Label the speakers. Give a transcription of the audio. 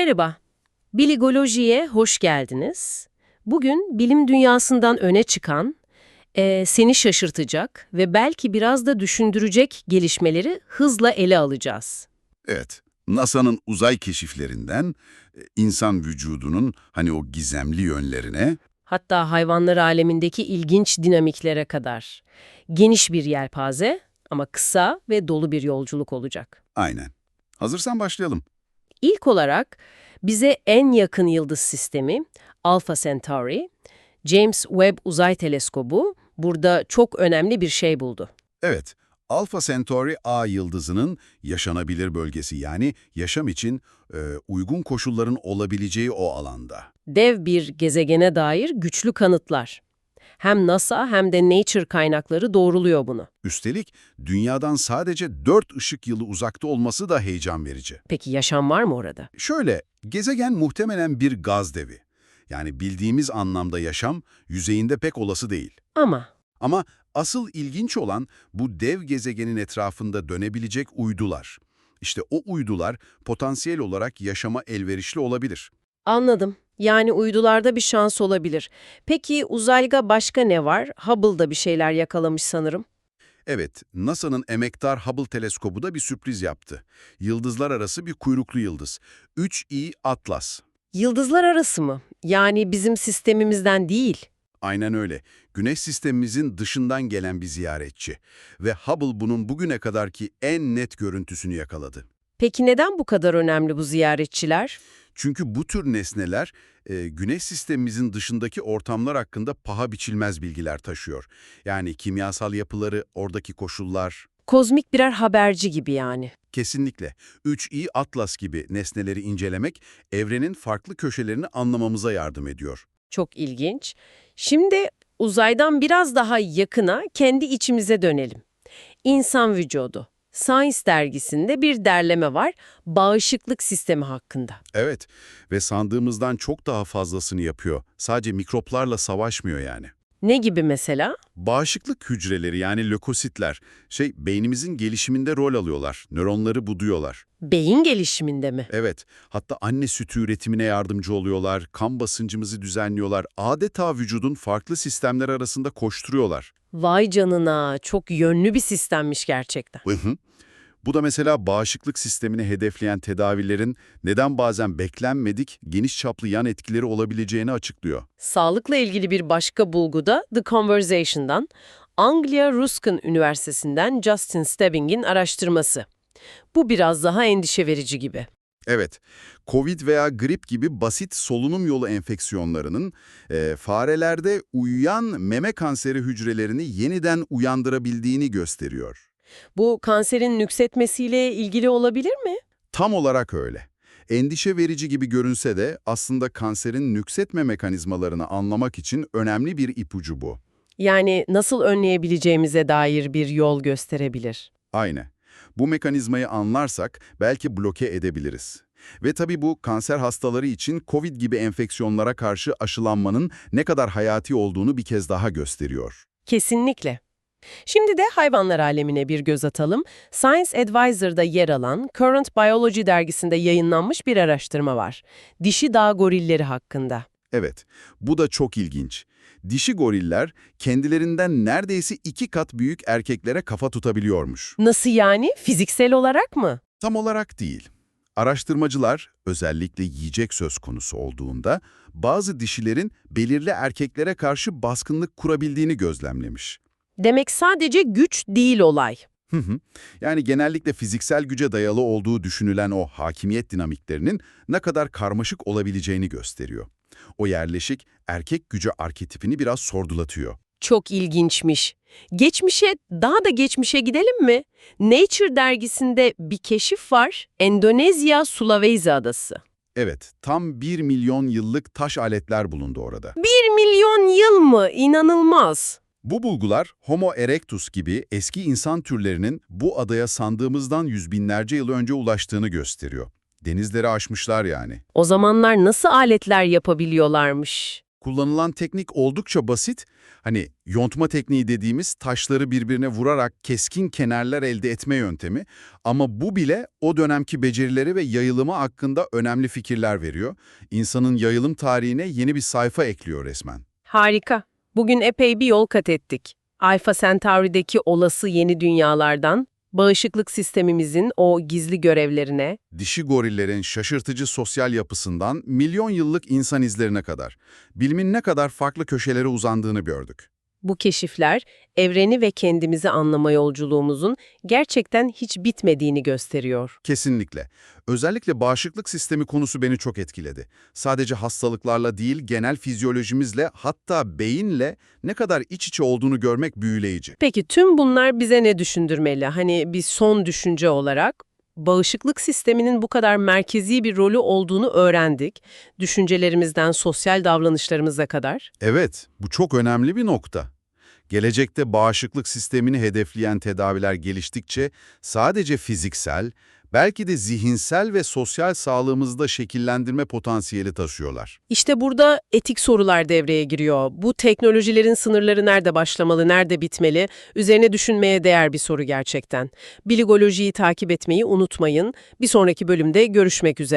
Speaker 1: Merhaba, Biligoloji'ye hoş geldiniz. Bugün bilim dünyasından öne çıkan, eee, seni şaşırtacak ve belki biraz da düşündürecek gelişmeleri hızla ele alacağız.
Speaker 2: Evet, NASA'nın uzay keşiflerinden e, insan vücudunun hani o gizemli yönlerine,
Speaker 1: Hatta hayvanlar alemindeki ilginç dinamiklere kadar. Geniş bir yelpaze ama kısa ve dolu bir yolculuk olacak.
Speaker 2: aynen. Hazırsan başlayalım.
Speaker 1: İlk olarak bize en yakın yıldız sistemi Alpha Centauri, James Webb Uzay Teleskobu burada çok önemli bir şey buldu.
Speaker 2: Evet, Alpha Centauri A yıldızının yaşanabilir bölgesi yani yaşam için e, uygun koşulların olabileceği o alanda.
Speaker 1: Dev bir gezegene dair güçlü kanıtlar. Hem NASA hem de Nature kaynakları doğruluyor bunu.
Speaker 2: Üstelik dünyadan sadece 4 ışık yılı uzakta olması da heyecan verici.
Speaker 1: Peki yaşam var mı orada?
Speaker 2: Şöyle, gezegen muhtemelen bir gaz devi. Yani bildiğimiz anlamda yaşam yüzeyinde pek olası değil.
Speaker 1: Ama
Speaker 2: Ama asıl ilginç olan bu dev gezegenin etrafında dönebilecek uydular. İşte o uydular potansiyel olarak yaşama elverişli olabilir.
Speaker 1: anladım. Yani uydularda bir şans olabilir. Peki uzayga başka ne var? Hubble'da bir şeyler yakalamış sanırım.
Speaker 2: Evet, NASA'nın emektar Hubble teleskobu da bir sürpriz yaptı. Yıldızlar arası bir kuyruklu yıldız. 3i Atlas.
Speaker 1: Yıldızlar arası mı? Yani bizim sistemimizden değil.
Speaker 2: Aynen öyle. Güneş sistemimizin dışından gelen bir ziyaretçi. Ve Hubble bunun bugüne kadarki en net görüntüsünü yakaladı.
Speaker 1: Peki neden bu kadar önemli bu ziyaretçiler?
Speaker 2: Çünkü bu tür nesneler e, güneş sistemimizin dışındaki ortamlar hakkında paha biçilmez bilgiler taşıyor. Yani kimyasal yapıları, oradaki koşullar.
Speaker 1: Kozmik birer haberci gibi yani.
Speaker 2: Kesinlikle 3i Atlas gibi nesneleri incelemek evrenin farklı köşelerini anlamamıza yardım ediyor.
Speaker 1: Çok ilginç. Şimdi uzaydan biraz daha yakına kendi içimize dönelim. İnsan vücudu. Science dergisinde bir derleme var bağışıklık sistemi hakkında.
Speaker 2: Evet ve sandığımızdan çok daha fazlasını yapıyor. Sadece mikroplarla savaşmıyor yani.
Speaker 1: Ne gibi mesela?
Speaker 2: Bağışıklık hücreleri yani lökositler şey beynimizin gelişiminde rol alıyorlar. Nöronları buduyorlar.
Speaker 1: Beyin gelişiminde mi?
Speaker 2: Evet, hatta anne sütü üretimine yardımcı oluyorlar, kan basıncımızı düzenliyorlar, adeta vücudun farklı sistemler arasında koşturuyorlar.
Speaker 1: Vay canına çok yönlü bir sistemmiş gerçekten.
Speaker 2: Hı hı. Bu da mesela bağışıklık sistemini hedefleyen tedavilerin neden bazen beklenmedik, geniş çaplı yan etkileri olabileceğini açıklıyor.
Speaker 1: Sağlıkla ilgili bir başka bulgu da The Conversation'dan, Anglia Ruskin Üniversitesi'nden Justin Stebbing'in araştırması. Bu biraz daha endişe verici gibi.
Speaker 2: Evet, COVID veya grip gibi basit solunum yolu enfeksiyonlarının e, farelerde uyuyan meme kanseri hücrelerini yeniden uyandırabildiğini gösteriyor.
Speaker 1: Bu kanserin nüksetmesiyle ilgili olabilir mi?
Speaker 2: Tam olarak öyle. Endişe verici gibi görünse de aslında kanserin nüksetme mekanizmalarını anlamak için önemli bir ipucu bu.
Speaker 1: Yani nasıl önleyebileceğimize dair bir yol gösterebilir.
Speaker 2: Aynı. Bu mekanizmayı anlarsak belki bloke edebiliriz. Ve tabii bu kanser hastaları için COVID gibi enfeksiyonlara karşı aşılanmanın ne kadar hayati olduğunu bir kez daha gösteriyor.
Speaker 1: Kesinlikle. Şimdi de hayvanlar alemine bir göz atalım. Science Advisor'da yer alan Current Biology dergisinde yayınlanmış bir araştırma var. Dişi dağ gorilleri hakkında.
Speaker 2: Evet, bu da çok ilginç. Dişi goriller kendilerinden neredeyse iki kat büyük erkeklere kafa tutabiliyormuş.
Speaker 1: Nasıl yani? Fiziksel olarak mı?
Speaker 2: Tam olarak değil. Araştırmacılar, özellikle yiyecek söz konusu olduğunda, bazı dişilerin belirli erkeklere karşı baskınlık kurabildiğini gözlemlemiş.
Speaker 1: Demek sadece güç değil olay.
Speaker 2: Hı hı. Yani genellikle fiziksel güce dayalı olduğu düşünülen o hakimiyet dinamiklerinin ne kadar karmaşık olabileceğini gösteriyor. O yerleşik erkek gücü arketipini biraz sordulatıyor.
Speaker 1: Çok ilginçmiş. Geçmişe, daha da geçmişe gidelim mi? Nature dergisinde bir keşif var. Endonezya Sulawesi adası.
Speaker 2: Evet, tam 1 milyon yıllık taş aletler bulundu orada.
Speaker 1: Bir milyon yıl mı? İnanılmaz.
Speaker 2: Bu bulgular Homo erectus gibi eski insan türlerinin bu adaya sandığımızdan yüz binlerce yıl önce ulaştığını gösteriyor. Denizleri aşmışlar yani.
Speaker 1: O zamanlar nasıl aletler yapabiliyorlarmış?
Speaker 2: Kullanılan teknik oldukça basit. Hani yontma tekniği dediğimiz taşları birbirine vurarak keskin kenarlar elde etme yöntemi. Ama bu bile o dönemki becerileri ve yayılımı hakkında önemli fikirler veriyor. İnsanın yayılım tarihine yeni bir sayfa ekliyor resmen.
Speaker 1: Harika. Bugün epey bir yol kat ettik. Alpha Centauri'deki olası yeni dünyalardan, bağışıklık sistemimizin o gizli görevlerine,
Speaker 2: Dişi gorillerin şaşırtıcı sosyal yapısından milyon yıllık insan izlerine kadar bilimin ne kadar farklı köşelere uzandığını gördük.
Speaker 1: Bu keşifler evreni ve kendimizi anlama yolculuğumuzun gerçekten hiç bitmediğini gösteriyor.
Speaker 2: Kesinlikle. Özellikle bağışıklık sistemi konusu beni çok etkiledi. Sadece hastalıklarla değil, genel fizyolojimizle hatta beyinle ne kadar iç içe olduğunu görmek büyüleyici.
Speaker 1: Peki tüm bunlar bize ne düşündürmeli? Hani bir son düşünce olarak bağışıklık sisteminin bu kadar merkezi bir rolü olduğunu öğrendik. Düşüncelerimizden sosyal davranışlarımıza kadar.
Speaker 2: Evet, bu çok önemli bir nokta. Gelecekte bağışıklık sistemini hedefleyen tedaviler geliştikçe sadece fiziksel, belki de zihinsel ve sosyal sağlığımızı da şekillendirme potansiyeli taşıyorlar.
Speaker 1: İşte burada etik sorular devreye giriyor. Bu teknolojilerin sınırları nerede başlamalı, nerede bitmeli? Üzerine düşünmeye değer bir soru gerçekten. Biligolojiyi takip etmeyi unutmayın. Bir sonraki bölümde görüşmek üzere.